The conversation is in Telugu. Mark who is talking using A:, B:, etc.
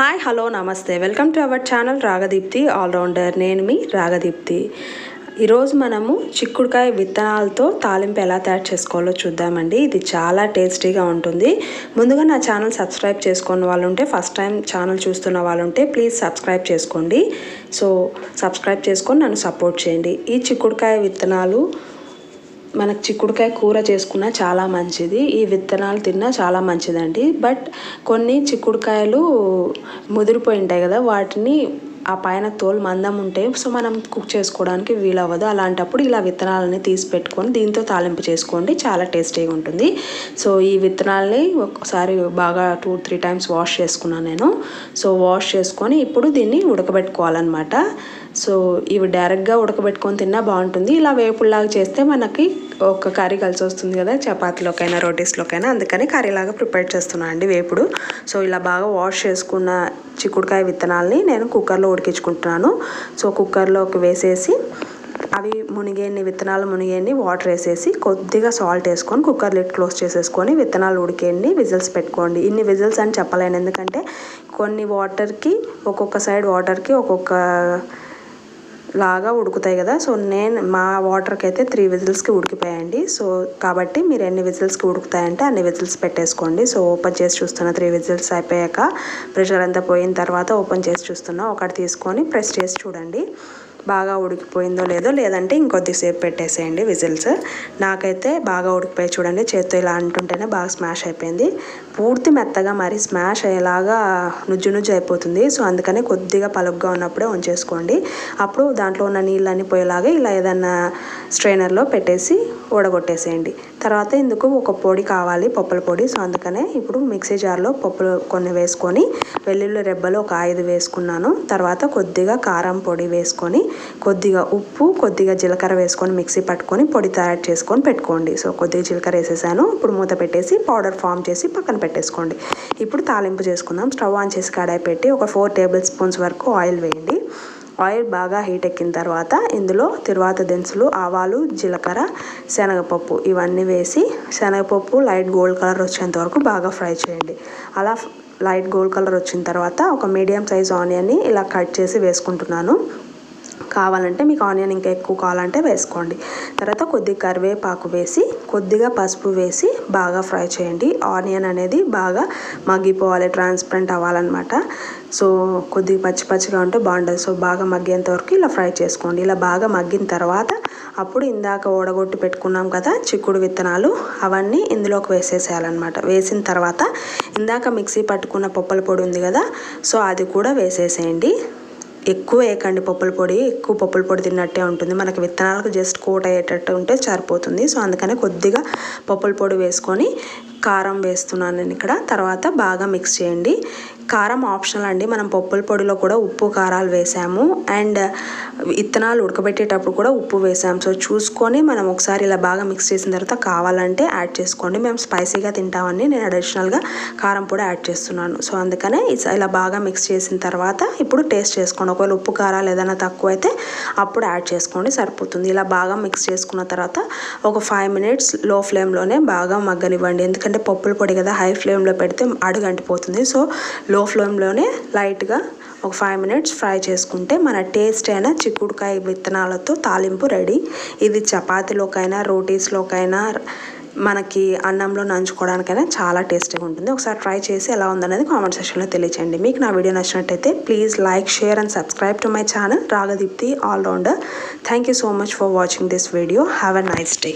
A: హాయ్ హలో నమస్తే welcome to our channel Ragadeepthi all rounder నేను మీ రాగదీప్తి ఈరోజు మనము చిక్కుడుకాయ విత్తనాలతో తాలింపు ఎలా తయారు చేసుకోవాలో చూద్దామండి. ఇది చాలా టేస్టీగా ఉంటుంది. ముందుగా నా ఛానల్ సబ్స్క్రైబ్ చేసుకున్న వాళ్ళు ఉంటే ఫస్ట్ టైం ఛానల్ చూస్తున్న వాళ్ళు ఉంటే ప్లీజ్ సబ్స్క్రైబ్ చేసుకోండి. సో సబ్స్క్రైబ్ చేసుకొని నన్ను సపోర్ట్ చేయండి. ఈ చిక్కుడుకాయ విత్తనాలు మనకు చిక్కుడుకాయ కూర చేసుకున్న చాలా మంచిది. ఈ విత్తనాలు తిన్నా చాలా మంచిదండి. బట్ కొన్ని చిక్కుడుకాయలు ముదిరిపోయి ఉంటాయి కదా వాటిని ఆ పైన తోలు మందం ఉంటే సో మనం కుక్ చేసుకోవడానికి వీలవ్వదు. అలాంటప్పుడు ఇలా విత్తనాలని తీసి పెట్టుకొని దీంతో తాలింపు చేసుకోండి. చాలా టేస్టీగా ఉంటుంది. సో ఈ విత్తనాలని ఒకసారి బాగా టూ త్రీ టైమ్స్ వాష్ చేసుకున్నాను నేను. సో వాష్ చేసుకొని ఇప్పుడు దీన్ని ఉడకబెట్టుకోవాలన్నమాట. సో ఇవి డైరెక్ట్గా ఉడకబెట్టుకొని తిన్నా బాగుంటుంది. ఇలా వేపుల్లాగా చేస్తే మనకి ఒక కర్రీ కలిసి వస్తుంది కదా చపాతీలోకైనా రోటీస్లోకైనా. అందుకని కర్రీలాగా ప్రిపేర్ చేస్తున్నాను అండి వేపుడు. సో ఇలా బాగా వాష్ చేసుకున్న చిక్కుడుకాయ విత్తనాలని నేను కుక్కర్లో ఉడికించుకుంటున్నాను. సో కుక్కర్లోకి వేసేసి అవి మునిగేన్ని విత్తనాలు మునిగేన్ని వాటర్ వేసేసి కొద్దిగా సాల్ట్ వేసుకొని కుక్కర్ లిట్ క్లోజ్ చేసేసుకొని విత్తనాలు ఉడికేయండి విజిల్స్ పెట్టుకోండి. ఇన్ని విజిల్స్ అని చెప్పలేను. ఎందుకంటే కొన్ని వాటర్కి ఒక్కొక్క సైడ్ వాటర్కి ఒక్కొక్క లాగా ఉడుకుతాయి కదా. సో నేను మా వాటర్కి అయితే త్రీ విజిల్స్కి ఉడికిపోయాయండి. సో కాబట్టి మీరు ఎన్ని విజిల్స్కి ఉడుకుతాయంటే అన్ని విజిల్స్ పెట్టేసుకోండి. సో ఓపెన్ చేసి చూస్తున్నా త్రీ విజిల్స్ అయిపోయాక ప్రెషర్ అంతా పోయిన తర్వాత ఓపెన్ చేసి చూస్తున్నా ఒకటి తీసుకొని ప్రెస్ చేసి చూడండి. బాగా ఉడికిపోయిందో లేదో లేదంటే ఇంకొద్దిసేపు పెట్టేసేయండి విజిల్స్. నాకైతే బాగా ఉడికిపోయి చూడండి చేత్తో ఇలా అంటుంటేనే బాగా స్మాష్ అయిపోయింది. పూర్తి మెత్తగా మరి స్మాష్ అయ్యేలాగా నుజ్జు నుజ్జు అయిపోతుంది. సో అందుకని కొద్దిగా పలుగ్గా ఉన్నప్పుడే ఉంచేసుకోండి. అప్పుడు దాంట్లో ఉన్న నీళ్ళన్నీ పోయేలాగా ఇలా ఏదన్నా స్ట్రైనర్లో పెట్టేసి ఊడగొట్టేసేయండి. తర్వాత ఇందుకు ఒక పొడి కావాలి పప్పుల పొడి. సో అందుకనే ఇప్పుడు మిక్సీ జార్లో పప్పులు కొన్ని వేసుకొని వెల్లుల్లి రెబ్బలు ఒక ఐదు వేసుకున్నాను. తర్వాత కొద్దిగా కారం పొడి వేసుకొని కొద్దిగా ఉప్పు కొద్దిగా జీలకర్ర వేసుకొని మిక్సీ పట్టుకొని పొడి తయారు చేసుకొని పెట్టుకోండి. సో కొద్దిగా జీలకర్ర వేసేసాను. ఇప్పుడు మూత పెట్టేసి పౌడర్ ఫామ్ చేసి పక్కన పెట్టేసుకోండి. ఇప్పుడు తాలింపు చేసుకుందాం. స్టవ్ ఆన్ చేసి కడాయి పెట్టి ఒక ఫోర్ టేబుల్ స్పూన్స్ వరకు ఆయిల్ వేయండి. ఆయిల్ బాగా హీట్ ఎక్కిన తర్వాత ఇందులో తిరువాత దినుసులు ఆవాలు జీలకర్ర శనగపప్పు ఇవన్నీ వేసి శనగపప్పు లైట్ గోల్డ్ కలర్ వచ్చేంత వరకు బాగా ఫ్రై చేయండి. అలా లైట్ గోల్డ్ కలర్ వచ్చిన తర్వాత ఒక మీడియం సైజ్ ఆనియన్ని ఇలా కట్ చేసి వేసుకుంటున్నాను. కావాలంటే మీకు ఆనియన్ ఇంకా ఎక్కువ కావాలంటే వేసుకోండి. తర్వాత కొద్దిగా కరివేపాకు వేసి కొద్దిగా పసుపు వేసి బాగా ఫ్రై చేయండి. ఆనియన్ అనేది బాగా మగ్గిపోవాలి ట్రాన్స్పరెంట్ అవ్వాలన్నమాట. సో కొద్దిగా పచ్చి పచ్చిగా ఉంటే బాగుంటుంది. సో బాగా మగ్గేంత వరకు ఇలా ఫ్రై చేసుకోండి. ఇలా బాగా మగ్గిన తర్వాత అప్పుడు ఇందాక ఓడగొట్టి పెట్టుకున్నాం కదా చిక్కుడు విత్తనాలు అవన్నీ ఇందులోకి వేసేసేయాలన్నమాట. వేసిన తర్వాత ఇందాక మిక్సీ పట్టుకున్న పప్పుల పొడి ఉంది కదా సో అది కూడా వేసేసేయండి. ఎక్కువ వేయకండి పప్పుల పొడి ఎక్కువ పప్పుల పొడి తిన్నట్టే ఉంటుంది. మనకి విత్తనాలకు జస్ట్ కోట్ అయ్యేటట్టు ఉంటే సరిపోతుంది. సో అందుకనే కొద్దిగా పప్పుల పొడి వేసుకొని కారం వేస్తున్నాను నేను ఇక్కడ. తర్వాత బాగా మిక్స్ చేయండి. కారం ఆప్షనల్ అండి. మనం పప్పుల పొడిలో కూడా ఉప్పు కారాలు వేసాము. అండ్ విత్తనాలు ఉడకబెట్టేటప్పుడు కూడా ఉప్పు వేసాము. సో చూసుకొని మనం ఒకసారి ఇలా బాగా మిక్స్ చేసిన తర్వాత కావాలంటే యాడ్ చేసుకోండి. మేము స్పైసీగా తింటామని నేను అడిషనల్గా కారం పొడి యాడ్ చేస్తున్నాను. సో అందుకనే ఇలా బాగా మిక్స్ చేసిన తర్వాత ఇప్పుడు టేస్ట్ చేసుకోండి. ఒకవేళ ఉప్పు కారాలు ఏదైనా తక్కువ అయితే అప్పుడు యాడ్ చేసుకోండి. సరిపోతుంది. ఇలా బాగా మిక్స్ చేసుకున్న తర్వాత ఒక ఫైవ్ మినిట్స్లో ఫ్లేమ్లోనే బాగా మగ్గనివ్వండి. ఎందుకంటే పప్పుల పొడి కదా హై ఫ్లేమ్లో పెడితే అడుగంటిపోతుంది. సో లో లో ఫ్లేమ్లోనే లైట్గా ఒక ఫైవ్ మినిట్స్ ఫ్రై చేసుకుంటే మన టేస్ట్ అయిన చిక్కుడుకాయ విత్తనాలతో తాలింపు రెడీ ఇది చపాతీలోకైనా రోటీస్లోకైనా మనకి అన్నంలో నంచుకోవడానికైనా చాలా టేస్టీగా ఉంటుంది. ఒకసారి ట్రై చేసి ఎలా ఉందనేది కామెంట్ సెక్షన్లో తెలియచేయండి. మీకు నా వీడియో నచ్చినట్టయితే please like share and subscribe to my channel Ragadeepthi all rounder thank you so much for watching this video have a nice day